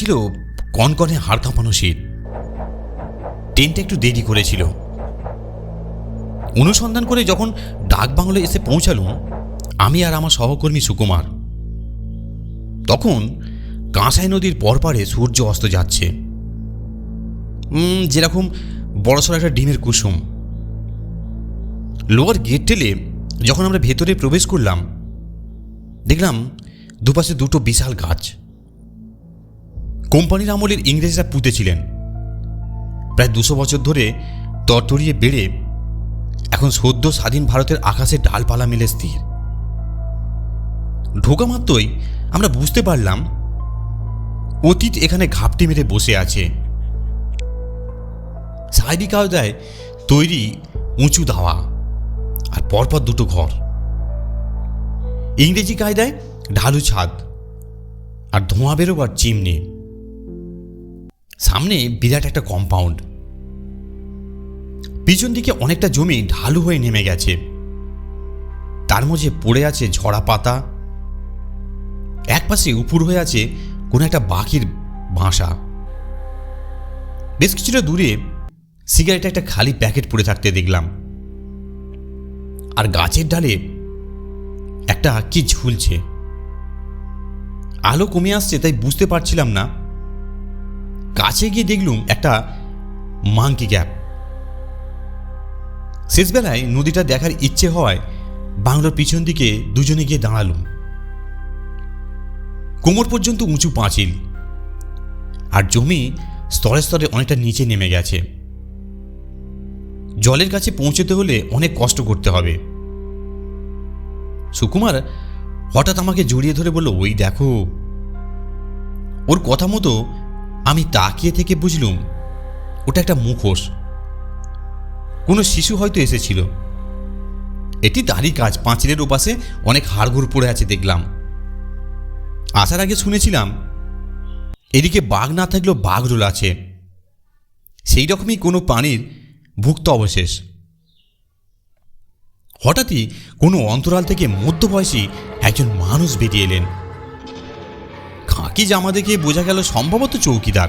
ছিল কনকনে হাড় কাঁপানো সিট ট্রেনটা একটু দেরি করেছিল। অনুসন্ধান করে যখন ডাক বাংলোয় এসে পৌঁছালুম, আমি আর আমার সহকর্মী সুকুমার। তখন কাঁসাই নদীর পরপারে সূর্য অস্ত যাচ্ছে। যেরকম বড়সড় একটা ডিমের কুসুম। লোয়ার গেট টেলে যখন আমরা ভেতরে প্রবেশ করলাম, দেখলাম দুপাশে দুটো বিশাল গাছ। কোম্পানির আমলের ইংরেজরা পুঁতেছিলেন প্রায় দুশো বছর ধরে তরতরিয়ে বেড়ে এখন সদ্য স্বাধীন ভারতের আকাশে ডালপালা মেলে স্থির। ঢোকা মাত্রই আমরা বুঝতে পারলাম, অতীত এখানে ঘাপটি মেরে বসে আছে। সাহেবি কায়দায় তৈরি উঁচু দাওয়া আর পরপর দুটো ঘর। ইংরেজি কায়দায় ঢালু ছাদ আর ধোঁয়া বেরোবার চিমনি। সামনে বিরাট একটা কম্পাউন্ড পিছন দিকে অনেকটা জমি ঢালু হয়ে নেমে গেছে। তার মধ্যে পড়ে আছে ঝরা পাতা। এক পাশে উপুর হয়ে আছে কোনো একটা বাকির বাসা। বেশ কিছুটা দূরে সিগারেটে একটা খালি প্যাকেট পড়ে থাকতে দেখলাম। আর গাছের ডালে একটা কি ঝুলছে। আলো কমে আসছে, তাই বুঝতে পারছিলাম না। কাছে গিয়ে দেখলুম একটা মাংকি গ্যাপ শেষবেলায় নদীটা দেখার ইচ্ছে হওয়ায় বাংলোর পিছন দিকে দুজনে গিয়ে দাঁড়ালুম। কোমর পর্যন্ত উঁচু পাঁচিল। আর জমি স্তরে স্তরে অনেকটা নিচে নেমে গেছে। জলের কাছে পৌঁছতে হলে অনেক কষ্ট করতে হবে। সুকুমার হঠাৎ আমাকে জড়িয়ে ধরে বলল, ওই দেখো। ওর কথা মতো আমি তাকিয়ে থেকে বুঝলুম, ওটা একটা মুখোশ। কোনো শিশু হয়তো এসেছিল। এটি তারই কাজ, পাঁচিলের ওপাশে অনেক হাড়গোড় পড়ে আছে দেখলাম। আসার আগে শুনেছিলাম, এদিকে বাঘ না থাকলেও বাঘরোল আছে। সেই রকমই কোনো প্রাণীর ভুক্ত অবশেষ। হঠাৎই কোনো অন্তরাল থেকে মধ্যবয়সী একজন মানুষ বেরিয়ে এলেন। খাঁকি জামা দেখে বোঝা গেল সম্ভবত চৌকিদার।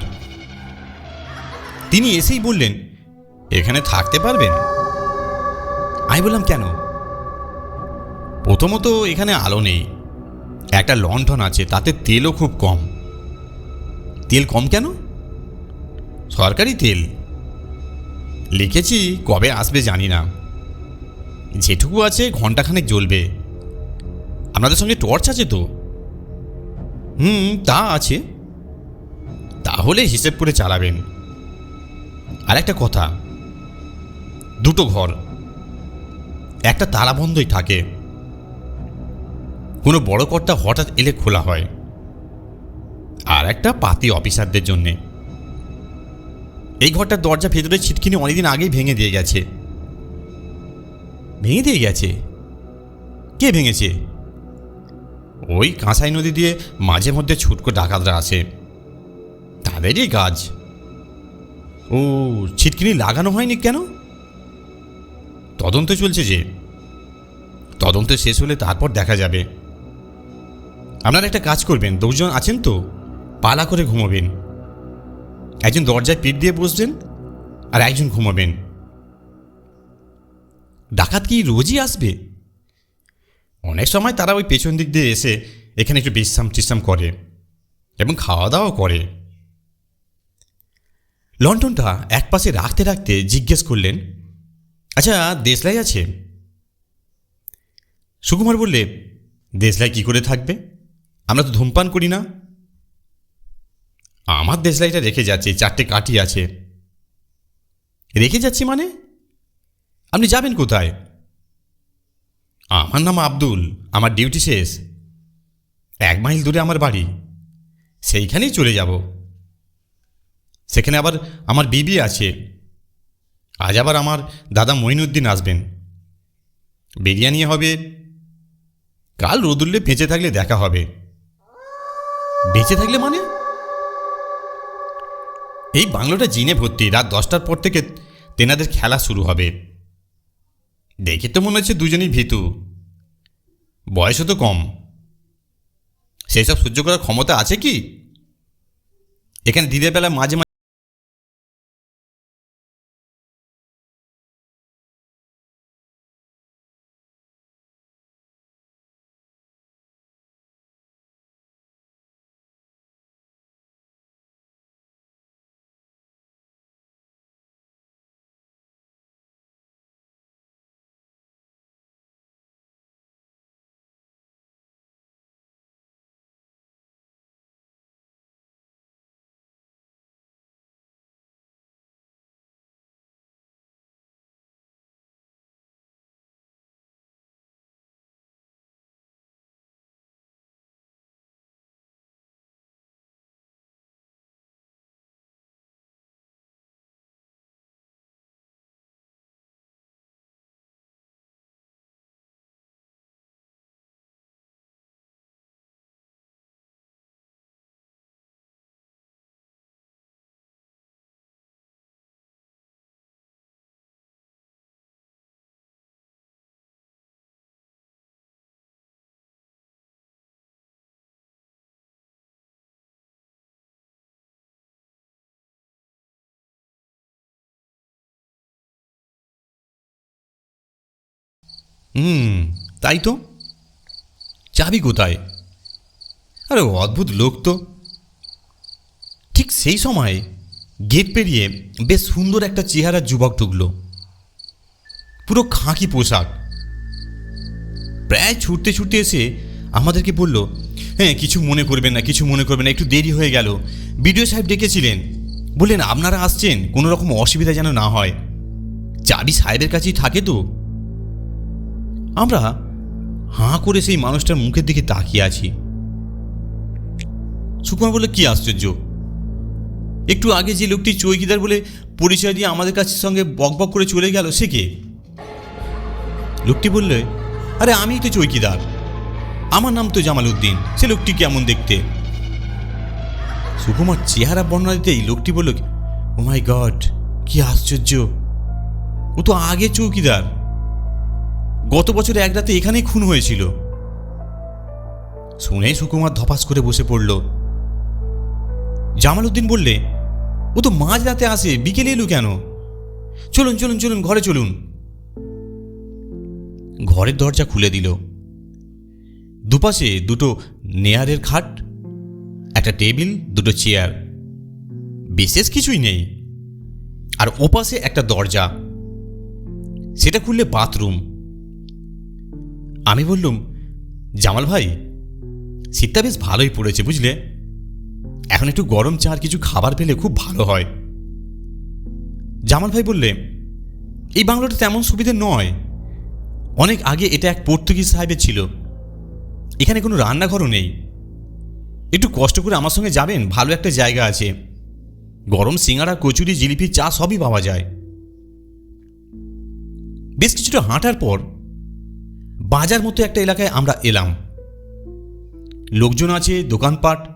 তিনি এসেই বললেন, এখানে থাকতে পারবেন? আমি বললাম, কেন? প্রথমত এখানে আলো নেই। একটা লণ্ঠন আছে, তাতে তেলও খুব কম। তেল কম কেন? সরকারি তেল। লিখেছি, কবে আসবে জানি না। যেটুকু আছে ঘন্টাখানেক জ্বলবে। আপনাদের সঙ্গে টর্চ আছে তো? হুম, তা আছে। তাহলে হিসেব করে চালাবেন। আর একটা কথা। দুটো ঘর। একটা তালাবন্ধই থাকে। কোনো বড় কর্তা হঠাৎ এলে খোলা হয়। আর একটা পাতি অফিসারদের জন্যে। এই ঘরটার দরজা ভেতরে ছিটকিনি অনেকদিন আগেই ভেঙে দিয়ে গেছে। ভেঙে দিয়ে গেছে? কে ভেঙেছে? ওই কাঁসাই নদী দিয়ে মাঝে মধ্যে ছুটকো ডাকাতরা আসে। তাদেরই কাজ। ও, ছিটকিনি লাগানো হয়নি কেন? তদন্ত চলছে যে। তদন্ত শেষ হলে তারপর দেখা যাবে। আপনারা একটা কাজ করবেন দুজন আছেন তো, পালা করে ঘুমাবেন। একজন দরজায় পিঠ দিয়ে বসবেন আর একজন ঘুমাবেন। ডাকাত কি রোজই আসবে? অনেক সময় তারা ওই পেছন দিক দিয়ে এসে এখানে একটু বিশ্রাম টিশ্রাম করে এবং খাওয়া দাওয়াও করে। লন্ডনটা এক পাশে রাখতে রাখতে জিজ্ঞেস করলেন আচ্ছা দেশলাই আছে? সুকুমার বললে, দেশলাই কি করে থাকবে? আমরা তো ধূমপান করি না। আমার দেশলাইটা রেখে যাচ্ছি, চারটে কাঠি আছে। রেখে যাচ্ছি মানে? আপনি যাবেন কোথায়? আমার নাম আব্দুল, আমার ডিউটি শেষ। এক মাইল দূরে আমার বাড়ি। সেইখানেই চলে যাব। সেখানে আবার আমার বিবি আছে। আজ আবার আমার দাদা মঈনুদ্দিন আসবেন। বিরিয়ানি হবে। কাল রোদুল্লে বেঁচে থাকলে দেখা হবে। বেঁচে থাকলে মানে? এই বাংলোটা জিনে ভর্তি। রাত দশটার পর থেকে তেনাদের খেলা শুরু হবে। দেখে তো মনে হচ্ছে দুজনেই ভীতু। বয়সও তো কম। সেসব সহ্য করার ক্ষমতা আছে কি? এখানে দিনের বেলা মাঝে হুম, তাই তো? চাবি কোথায়? আরে অদ্ভুত লোক তো। ঠিক সেই সময় গেট পেরিয়ে বেশ সুন্দর একটা চেহারার যুবক ঢুকলো। পুরো খাঁকি পোশাক। প্রায় ছুটতে ছুটতে এসে আমাদেরকে বলল হ্যাঁ কিছু মনে করবেন না, কিছু মনে করবেন না, একটু দেরি হয়ে গেল। বিডিও সাহেব ডেকেছিলেন। বললেন, আপনারা আসছেন, কোনো রকম অসুবিধা যেন না হয়। চাবি সাহেবের কাছেই থাকে তো? আমরা হাঁ করে সেই মানুষটার মুখের দিকে তাকিয়ে আছি। সুকুমার বলে কি আশ্চর্য। একটু আগে যে লোকটি চৌকিদার বলে পরিচয় দিয়ে আমাদের কাছে সঙ্গে বকবক করে চলে গেল, সে কে? লোকটি বললে, আরে, আমিই তো চৌকিদার। আমার নাম তো জামাল উদ্দিন। সে লোকটি কেমন দেখতে? সুকুমার চেহারা বর্ণনা দিতেই লোকটি বলল ও মাই গড কি আশ্চর্য। ও তো আগে চৌকিদার। গত বছর এক রাতে এখানেই খুন হয়েছিল। শুনে সুকুমার ধপাস করে বসে পড়ল। জামাল উদ্দিন বললে, ও তো মাঝ রাতে আসে, বিকেলে এলো কেন? চলুন চলুন চলুন, ঘরে চলুন। ঘরের দরজা খুলে দিল। দুপাশে দুটো নেয়ারের খাট, একটা টেবিল, দুটো চেয়ার। বিশেষ কিছুই নেই। আর ওপাশে একটা দরজা। সেটা খুললে বাথরুম। আমি বললুম, জামাল ভাই শীতটা বেশ ভালোই পড়েছে, বুঝলে? এখন একটু গরম চা আর কিছু খাবার পেলে খুব ভালো হয়। জামাল ভাই বললে, এই বাংলোটা তেমন সুবিধে নয়। অনেক আগে এটা এক পর্তুগিজ সাহেবের ছিল। এখানে কোনো রান্নাঘরও নেই। একটু কষ্ট করে আমার সঙ্গে যাবেন, ভালো একটা জায়গা আছে। গরম সিঙ্গারা কচুরি, জিলিপি, চা সবই পাওয়া যায়। বেশ কিছুটা হাঁটার পর বাজার মতো একটা এলাকায় আমরা এলাম। লোকজন আছে, দোকানপাট।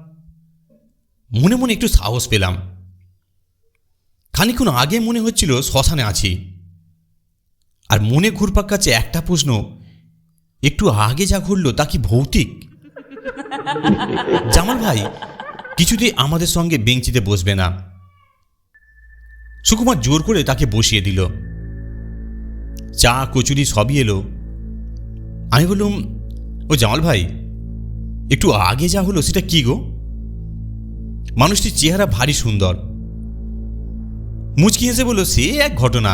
মনে মনে একটু সাহস পেলাম। খানিক্ষণ আগে মনে হচ্ছিল শ্মশানে আছি। আর মনে ঘুরপাক কাছে একটা প্রশ্ন, একটু আগে যা ঘুরল তা কি ভৌতিক? জামাল ভাই, কিছুতেই আমাদের সঙ্গে বেঞ্চিতে বসবে না। সুকুমার জোর করে তাকে বসিয়ে দিল। চা, কচুরি সবই এলো। আমি বললুম, ও জামাল ভাই, একটু আগে যা হলো সেটা কি গো? মানুষটির চেহারা ভারী সুন্দর। মুচকি হেসে বলল, সে এক ঘটনা।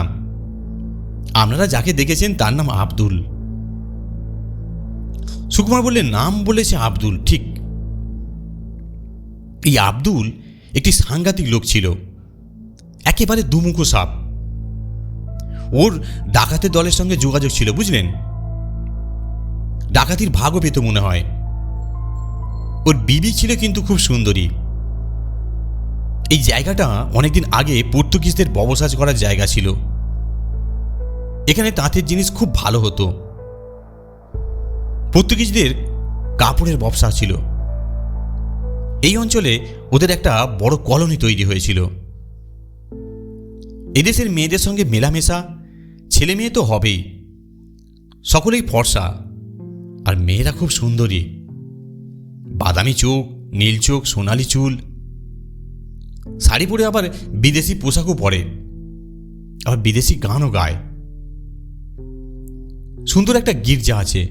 আপনারা যাকে দেখেছেন তার নাম আব্দুল। সুকুমার বললেন, নাম বলেছে আব্দুল, ঠিক। এই আব্দুল একটি সাংঘাতিক লোক ছিল, একেবারে দুমুখো সাপ। ওর ডাকাতের দলের সঙ্গে যোগাযোগ ছিল, বুঝলেন? ডাকাতির ভাগও পেত মনে হয়। ওর বিবি ছিল কিন্তু খুব সুন্দরী। এই জায়গাটা অনেকদিন আগে পর্তুগিজদের ববসাজ করার জায়গা ছিল। এখানে তাঁতের জিনিস খুব ভালো হতো। পর্তুগিজদের কাপড়ের ব্যবসা ছিল। এই অঞ্চলে ওদের একটা বড় কলোনি তৈরি হয়েছিল। এদেশের মেয়েদের সঙ্গে মেলামেশা ছেলে মেয়ে তো হবেই। সকলেই ফর্সা। আর মেয়েরা খুব সুন্দরী। বাদামি চোখ, নীল চোখ, সোনালি চুল। শাড়ি পরে আবার বিদেশি পোশাকও পরে। আবার বিদেশি গানও গায়। সুন্দর একটা গির্জা আছে।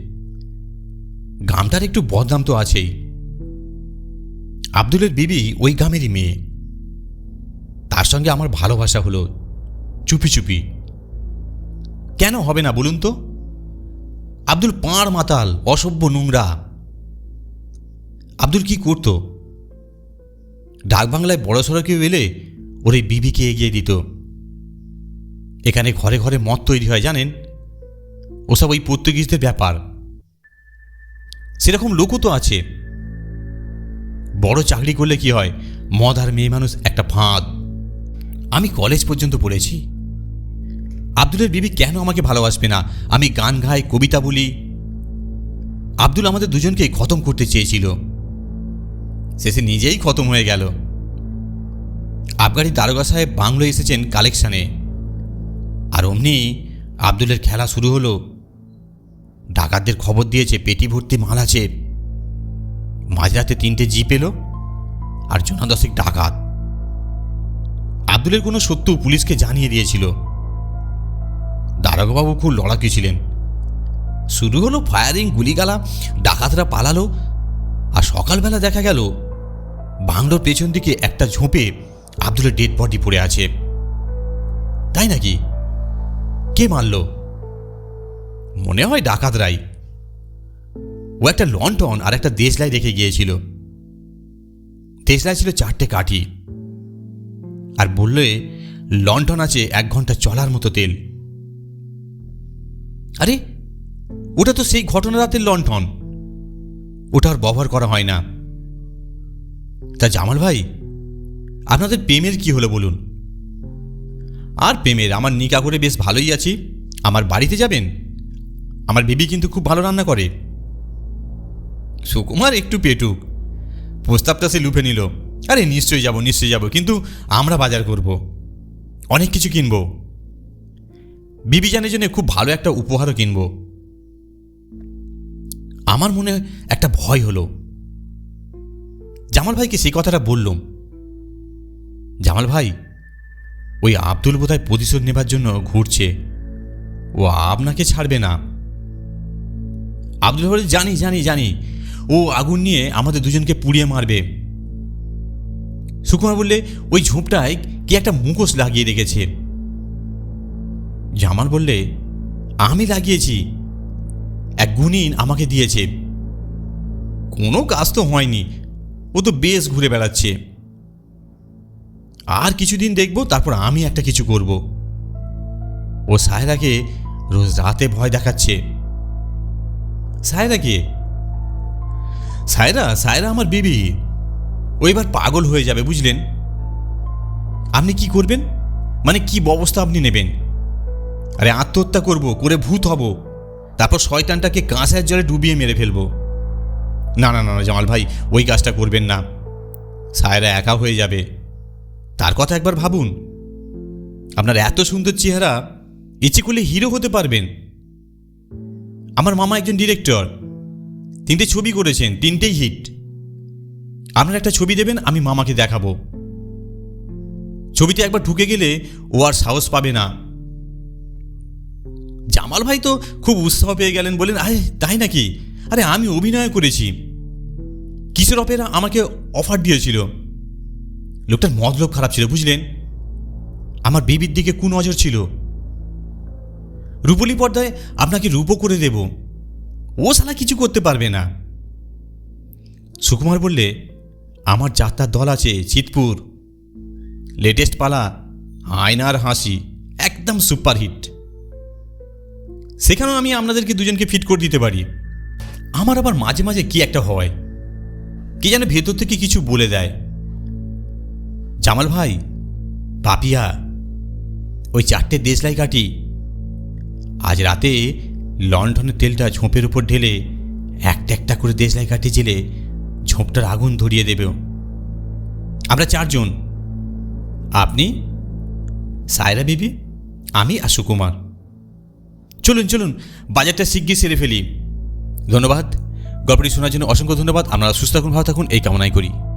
গ্রামটার একটু বদনাম তো আছেই। আব্দুলের বিবি ওই গ্রামেরই মেয়ে। তার সঙ্গে আমার ভালোবাসা হলো চুপি চুপি। কেন হবে না বলুন তো? আব্দুল পাঁড় মাতাল, অসভ্য নোংরা। আব্দুল কি করত? ডাকবাংলায় বড় সড়ো কেউ এলে ওর এই বিবিকে এগিয়ে দিত। এখানে ঘরে ঘরে মদ তৈরি হয়, জানেন? ওসব ওই পর্তুগিজদের ব্যাপার। সেরকম লোকও তো আছে। বড় চাকরি করলে কি হয়? মদ আর মেয়ে মানুষ একটা ফাঁদ। আমি কলেজ পর্যন্ত পড়েছি। আব্দুলের বিবি কেন আমাকে ভালোবাসবে না? আমি গান গাই, কবিতা বলি। আব্দুল আমাদের দুজনকে খতম করতে চেয়েছিল। শেষে নিজেই খতম হয়ে গেল। আবগারি দারোগা সাহেব বাংলো এসেছেন কালেকশানে। আর অমনি আব্দুলের খেলা শুরু হলো। ডাকাতদের খবর দিয়েছে, পেটি ভর্তি মাল আছে। মাঝরাতে তিনটে জিপ এলো আর জনা দশেক ডাকাত। আব্দুলের কোনো সত্য পুলিশকে জানিয়ে দিয়েছিল। দারোগাবাবু খুব লড়াকি ছিলেন। শুরু হলো ফায়ারিং গুলিগালা, ডাকাতরা পালালো, আর সকালবেলা দেখা গেল, বাংলোর পেছন দিকে একটা ঝোপে আব্দুলের ডেড বডি পড়ে আছে। তাই নাকি? কে মারল? মনে হয় ডাকাতরাই। ও একটা লন্ঠন আর একটা দেশলাই রেখে গিয়েছিল। দেশলাই ছিল চারটে কাঠি। আর বললে লন্ঠন আছে এক ঘণ্টা চলার মতো তেল। আরে, ওটা তো সেই ঘটনা রাতের লণ্ঠন। ওটা আর ব্যবহার করা হয় না। তা জামাল ভাই, আপনাদের প্রেমের কি হলো বলুন? আর প্রেমের, আমার নিকা করে বেশ ভালোই আছি। আমার বাড়িতে যাবেন? আমার বেবি কিন্তু খুব ভালো রান্না করে। সুকুমার একটু পেটুক প্রস্তাবটা সে লুফে নিল। আরে, নিশ্চয়ই যাব নিশ্চয়ই যাব, কিন্তু আমরা বাজার করব। অনেক কিছু কিনবো। বিবি জানের জন্য খুব ভালো একটা উপহারও কিনব। আমার মনে একটা ভয় হলো। জামাল ভাইকে সেই কথাটা বললুম। জামাল ভাই, ওই আব্দুল বোধহয় প্রতিশোধ নেবার জন্য ঘুরছে। ও আপনাকে ছাড়বে না। আব্দুল বলে, জানি জানি জানি। ও আগুন নিয়ে আমাদের দুজনকে পুড়িয়ে মারবে। সুকুমার বললে, ওই ঝোপটায় কি একটা মুখোশ লাগিয়ে রেখেছে। জামাল বললে, আমি লাগিয়েছি। এক গুণিন আমাকে দিয়েছে। কোনো কাজ তো হয়নি। ও তো বেশ ঘুরে বেড়াচ্ছে। আর কিছুদিন দেখব, তারপর আমি একটা কিছু করব। ও সায়রাকে রোজ রাতে ভয় দেখাচ্ছে। সায়রা কে? সায়রা সায়রা আমার বিবি। ও এবার পাগল হয়ে যাবে, বুঝলেন? আপনি কি করবেন? মানে কি ব্যবস্থা আপনি নেবেন? আরে আত্মহত্যা করব, করে ভূত হব। তারপর শয়তানটাকে কাঁসার জলে ডুবিয়ে মেরে ফেলব। না না না জামাল ভাই, ওই কাজটা করবেন না। সায়রা একা হয়ে যাবে। তার কথা একবার ভাবুন। আপনার এত সুন্দর চেহারা, ইচ্ছে করলে হিরো হতে পারবেন। আমার মামা একজন ডিরেক্টর। তিনটে ছবি করেছেন, তিনটেই হিট। আপনার একটা ছবি দেবেন, আমি মামাকে দেখাবো। ছবিতে একবার ঢুকে গেলে ও আর সাহস পাবে না। জামাল ভাই তো খুব উৎসাহ পেয়ে গেলেন বলেন আরে, তাই নাকি? আরে, আমি অভিনয় করেছি। কিশোর অপেরা আমাকে অফার দিয়েছিল। লোকটার মতলব খারাপ ছিল, বুঝলেন? আমার বিবির দিকে কোন নজর ছিল। রূপলি পর্দায় আপনাকে রূপও করে দেব। ও সালা কিছু করতে পারবে না। সুকুমার বললে, আমার যাত্রার দল আছে চিতপুর। লেটেস্ট পালা, আয়নার হাসি, একদম সুপারহিট। সেখানেও আমি আপনাদেরকে দুজনকে ফিট করে দিতে পারি। আমার আবার মাঝে মাঝে কি একটা হয়? কে যেন ভেতর থেকে কিছু বলে দেয়। জামাল ভাই পাপিয়া ওই চারটে দেশলাই কাটি আজ রাতে লন্ডনের তেলটা ঝোপের উপর ঢেলে একটা একটা করে দেশলাই কাটি জেলে ঝোপটার আগুন ধরিয়ে দেবে। আমরা চারজন। আপনি, সায়রা বিবি, আমি আর সুকুমার। চলুন চলুন, বাজারটা শিগগির সেরে ফেলি। ধন্যবাদ। গল্পটি শোনার জন্য অসংখ্য ধন্যবাদ। আপনারা সুস্থ থাকুন, ভালো থাকুন, এই কামনাই করি।